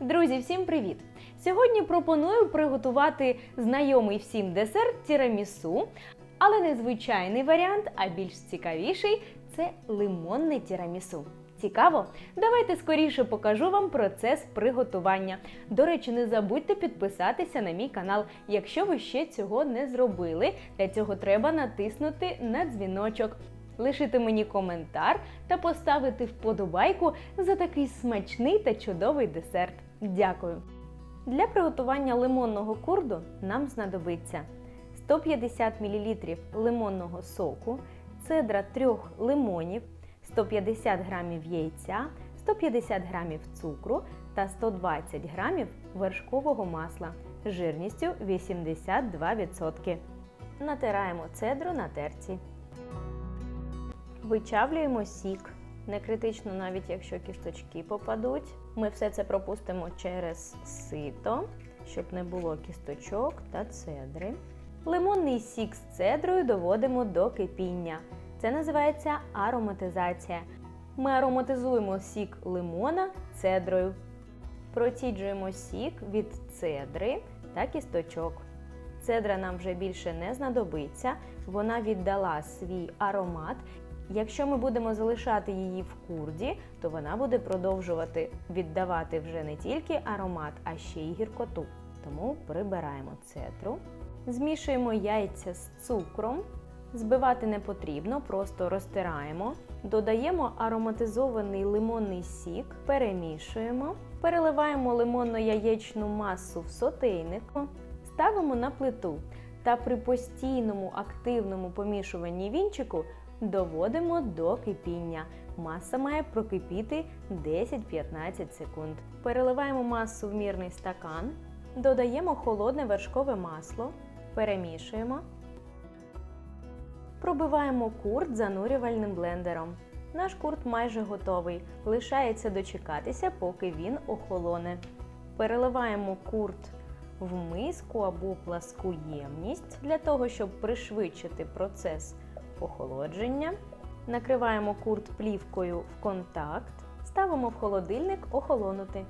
Друзі, всім привіт! Сьогодні пропоную приготувати знайомий всім десерт тірамісу, але не звичайний варіант, а більш цікавіший це лимонне тірамісу. Цікаво? Давайте скоріше покажу вам процес приготування. До речі, не забудьте підписатися на мій канал, якщо ви ще цього не зробили. Для цього треба натиснути на дзвіночок, лишити мені коментар та поставити вподобайку за такий смачний та чудовий десерт. Дякую! Для приготування лимонного курду нам знадобиться 150 мл лимонного соку, цедра трьох лимонів, 150 г яйця, 150 г цукру та 120 г вершкового масла жирністю 82%. Натираємо цедру на терці. Вичавлюємо сік. Не критично, навіть якщо кісточки попадуть. Ми все це пропустимо через сито, щоб не було кісточок та цедри. Лимонний сік з цедрою доводимо до кипіння. Це називається ароматизація. Ми ароматизуємо сік лимона цедрою. Проціджуємо сік від цедри та кісточок. Цедра нам вже більше не знадобиться, вона віддала свій аромат. Якщо ми будемо залишати її в курді, то вона буде продовжувати віддавати вже не тільки аромат, а ще й гіркоту. Тому прибираємо цедру, змішуємо яйця з цукром. Збивати не потрібно, просто розтираємо. Додаємо ароматизований лимонний сік, перемішуємо, переливаємо лимонно-яєчну масу в сотейник, ставимо на плиту та при постійному активному помішуванні вінчику доводимо до кипіння. Маса має прокипіти 10-15 секунд. Переливаємо масу в мірний стакан, додаємо холодне вершкове масло, перемішуємо. Пробиваємо курт занурювальним блендером. Наш курт майже готовий. Лишається дочекатися, поки він охолоне. Переливаємо курт в миску або пласку ємність для того, щоб пришвидшити процес охолодження. Накриваємо курт плівкою в контакт, ставимо в холодильник охолонути.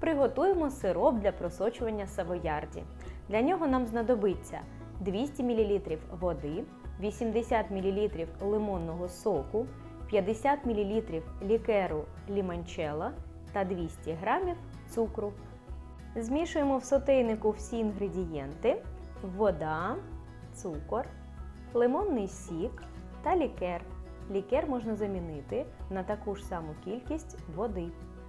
Приготуємо сироп для просочування савоярді. Для нього нам знадобиться 200 мл води, 80 мл лимонного соку, 50 мл лікеру ліманчелла та 200 г цукру. Змішуємо в сотейнику всі інгредієнти: вода, цукор, лимонний сік та лікер. Лікер можна замінити на таку ж саму кількість води.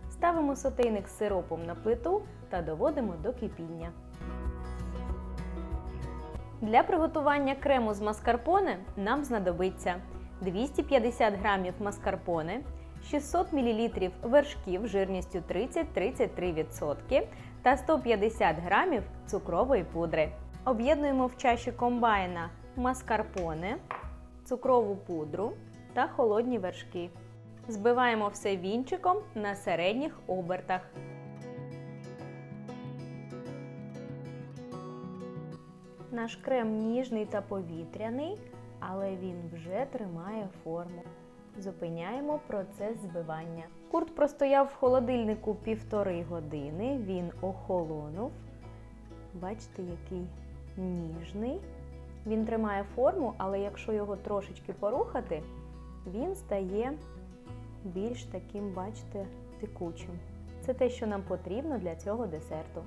Ставимо сотейник з сиропом на плиту та доводимо до кипіння. Для приготування крему з маскарпоне нам знадобиться 250 г маскарпоне, 600 мл вершків жирністю 30-33% та 150 г цукрової пудри. Об'єднуємо в чаші комбайна маскарпоне, цукрову пудру та холодні вершки. Збиваємо все вінчиком на середніх обертах. Наш крем ніжний та повітряний, але він вже тримає форму. Зупиняємо процес збивання. Курт простояв в холодильнику півтори години, він охолонув. Бачите, який ніжний. Він тримає форму, але якщо його трошечки порухати, він стає більш таким, бачите, текучим. Це те, що нам потрібно для цього десерту.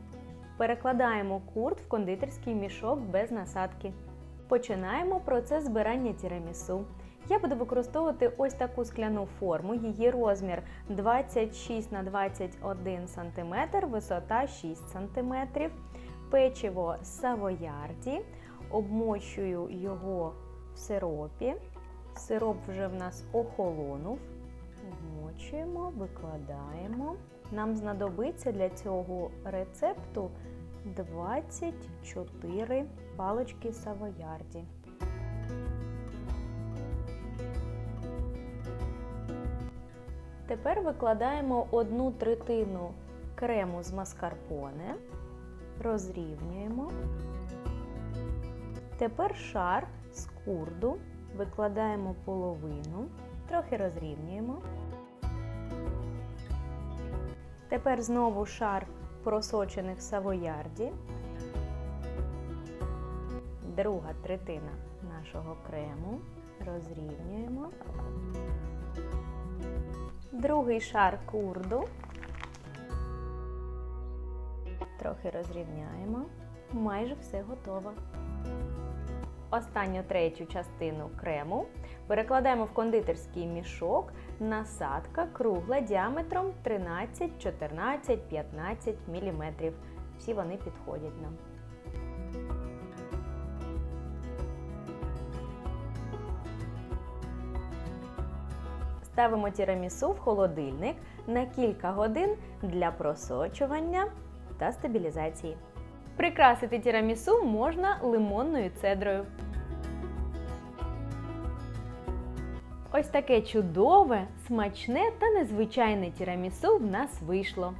Перекладаємо курт в кондитерський мішок без насадки. Починаємо процес збирання тірамісу. Я буду використовувати ось таку скляну форму, її розмір 26 на 21 см, висота 6 см, печиво савоярді, обмочую його в сиропі. Сироп вже в нас охолонув. Вмочуємо, викладаємо. Нам знадобиться для цього рецепту 24 палички савоярді. Тепер викладаємо одну третину крему з маскарпоне, розрівнюємо. Тепер шар з курду викладаємо половину, трохи розрівнюємо. Тепер знову шар просочених савоярді. Друга третина нашого крему. Розрівнюємо. Другий шар курду. Трохи розрівняємо. Майже все готово. Останню третю частину крему перекладаємо в кондитерський мішок. Насадка кругла діаметром 13, 14, 15 мм. Всі вони підходять нам. Ставимо тірамісу в холодильник на кілька годин для просочування та стабілізації. Прикрасити тірамісу можна лимонною цедрою. Ось таке чудове, смачне та незвичайне тірамісу в нас вийшло.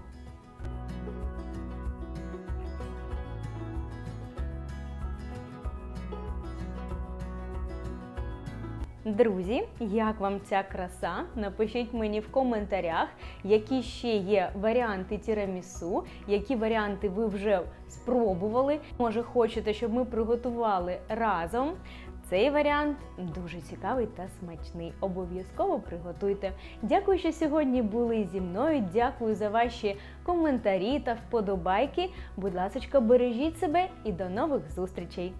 Друзі, як вам ця краса? Напишіть мені в коментарях, які ще є варіанти тірамісу, які варіанти ви вже спробували. Може, хочете, щоб ми приготували разом. Цей варіант дуже цікавий та смачний. Обов'язково приготуйте. Дякую, що сьогодні були зі мною. Дякую за ваші коментарі та вподобайки. Будь ласка, бережіть себе і до нових зустрічей!